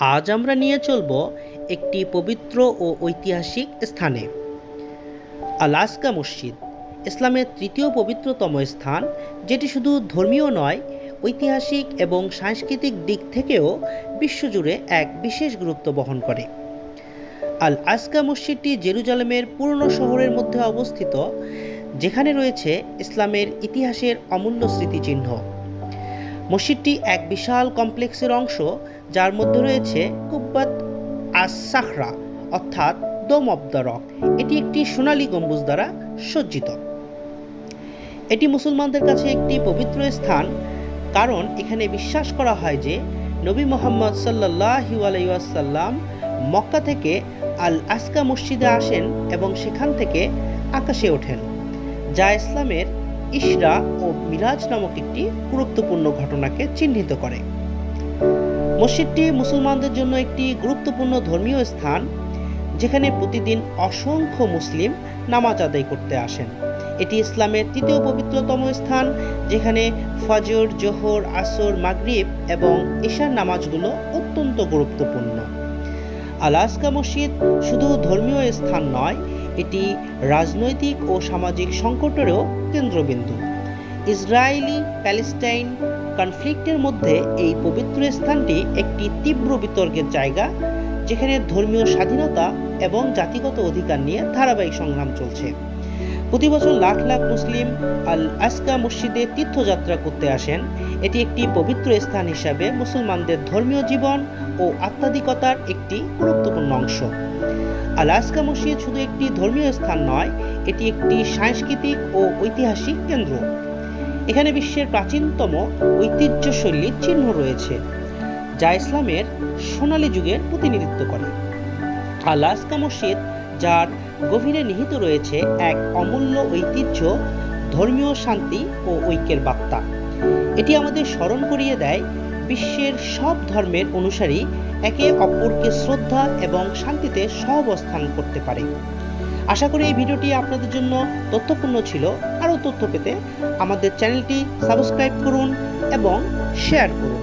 আজ আমরা নিয়ে চলব একটি পবিত্র ও ঐতিহাসিক স্থানে। আলাস্কা মসজিদ, ইসলামের তৃতীয় পবিত্রতম স্থান, যেটি শুধু ধর্মীয় নয়, ঐতিহাসিক এবং সাংস্কৃতিক দিক থেকেও বিশ্বজুড়ে এক বিশেষ গুরুত্ব বহন করে। আল আসকা মসজিদটি জেরুজালেমের পুরনো শহরের মধ্যে অবস্থিত, যেখানে রয়েছে ইসলামের ইতিহাসের অমূল্য স্মৃতিচিহ্ন। মসজিদটি এক বিশাল কমপ্লেক্সের অংশ, যার মধ্যে রয়েছে কুব্বাত আস সাখরা অর্থাৎ দম অব দ্য রক। এটি একটি সোনালী গম্বুজ দ্বারা সজ্জিত। এটি মুসলমানদের কাছে একটি পবিত্র স্থান, কারণ এখানে বিশ্বাস করা হয় যে নবী মোহাম্মদ সাল্লাহ আলাইসাল্লাম মক্কা থেকে আল আসকা মসজিদে আসেন এবং সেখান থেকে আকাশে ওঠেন, যা ইসলামের ইশরা ও মিরাজ নামক একটি গুরুত্বপূর্ণ ঘটনাকে চিহ্নিত করে। মসজিদটি মুসলমানদের জন্য একটি গুরুত্বপূর্ণ ধর্মীয় স্থান, যেখানে প্রতিদিন অসংখ্য মুসলিম নামাজ আদায় করতে আসেন। এটি ইসলামের তৃতীয় পবিত্রতম স্থান, যেখানে ফজর, জোহর, আসর, মাগরিব এবং ঈশার নামাজগুলো অত্যন্ত গুরুত্বপূর্ণ। আলাস্কা মসজিদ শুধু ধর্মীয় স্থান নয় এটি রাজনৈতিক ও সামাজিক সংকটেরও কেন্দ্রবিন্দু। ইসরায়েলি প্যালেস্টাইন কনফ্লিক্টের মধ্যে এই পবিত্র স্থানটি একটি তীব্র বিতর্কের জায়গা, যেখানে ধর্মীয় স্বাধীনতা এবং জাতিগত অধিকার নিয়ে ধারাবাহিক সংগ্রাম চলছে। প্রতি বছর লাখ লাখ মুসলিম আল আসকা মসজিদে তীর্থযাত্রা করতে আসেন। এটি একটি পবিত্র স্থান হিসাবে মুসলমানদের ধর্মীয় জীবন ও আত্মাধিকতার একটি গুরুত্বপূর্ণ অংশ। আলাস্কা মসজিদ শুধু একটি ধর্মীয় স্থান নয়, এটি একটি সাংস্কৃতিক ও ঐতিহাসিক কেন্দ্র। এখানে বিশ্বের প্রাচীনতম ঐতিহ্যশৈলীর চিহ্ন রয়েছে, যা ইসলামের সোনালী যুগের প্রতিনিধিত্ব করে। আলাস্কা মসজিদ, যার গভীরে নিহিত রয়েছে এক অমূল্য ঐতিহ্য, ধর্মীয় শান্তি ও ঐক্যের বার্তা। এটি আমাদের স্মরণ করিয়ে দেয় বিশ্বের সব ধর্মের অনুসারী একে অপরকে শ্রদ্ধা এবং শান্তিতে সহাবস্থান করতে পারে। আশা করি এই ভিডিওটি আপনাদের জন্য তথ্যপূর্ণ ছিল। আরও তথ্য পেতে আমাদের চ্যানেলটি সাবস্ক্রাইব করুন এবং শেয়ার করুন।